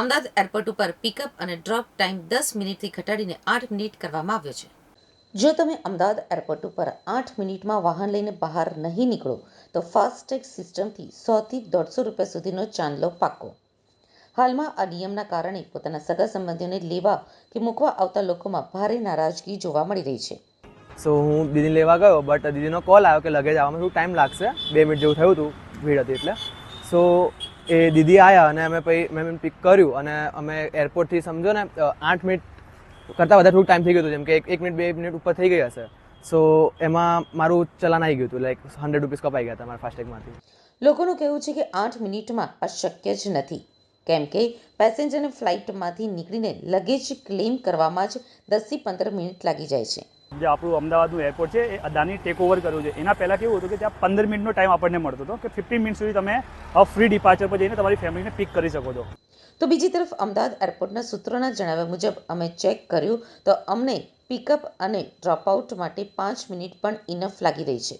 Ahmedabad airport ઉપર pickup અને drop time દસ મિનિટથી ઘટાડીને આઠ મિનિટ કરવામાં આવ્યો છે. જો તમે અમદાવાદ એરપોર્ટ ઉપર આઠ મિનિટમાં વાહન લઈને બહાર નહીં નીકળો તો ફાસ્ટેગ સિસ્ટમથી સોથી દોઢસો રૂપિયા સુધીનો ચાંદલો પાકો. હાલમાં આ નિયમના કારણે પોતાના સગા સંબંધીઓને લેવા કે મૂકવા આવતા લોકોમાં ભારે નારાજગી જોવા મળી રહી છે. સો હું દીદી લેવા ગયો બટ દીદીનો કોલ આવ્યો કે લગેજ આવવામાં થોડું ટાઈમ લાગશે. બે મિનિટ જેવું થયું હતું ભીડ હતી એટલે. સો એ દીદી આવ્યા અને અમે પછી મેં એમ પિક કર્યું અને અમે એરપોર્ટથી સમજો ને આઠ મિનિટ કરતાં વધારે થોડું ટાઈમ થઈ ગયું હતું, જેમ કે એક મિનિટ બે મિનિટ ઉપર થઈ ગઈ હશે. સો એમાં મારું ચલાન આવી ગયું હતું લાઈક હંડ્રેડ રૂપીસ કપાઈ ગયા હતા મારા ફાસ્ટેગમાંથી લોકોનું કહેવું છે કે આઠ મિનિટમાં આ શક્ય જ નથી. કેમ કે પેસેન્જરને ફ્લાઇટમાંથી નીકળીને લગેજ ક્લેમ કરવામાં જ દસથી પંદર મિનિટ લાગી જાય છે. જે આપણું અમદાવાદનું એરપોર્ટ છે, એ અદાની ટેક ઓવર કર્યું છે. એના પહેલાં કેવું હતું કે ત્યાં પંદર મિનિટનો ટાઈમ આપણને મળતો હતો કે ફિફ્ટીન મિનિટ સુધી તમે ફ્રી ડિપાર્ચર પર જઈને તમારી ફેમિલીને પિક કરી શકો છો. તો બીજી તરફ અમદાવાદ એરપોર્ટના સૂત્રોના જણાવ્યા મુજબ અમે ચેક કર્યું તો અમને પિકઅપ અને ડ્રોપઆઉટ માટે પાંચ મિનિટ પણ ઇનફ લાગી રહી છે.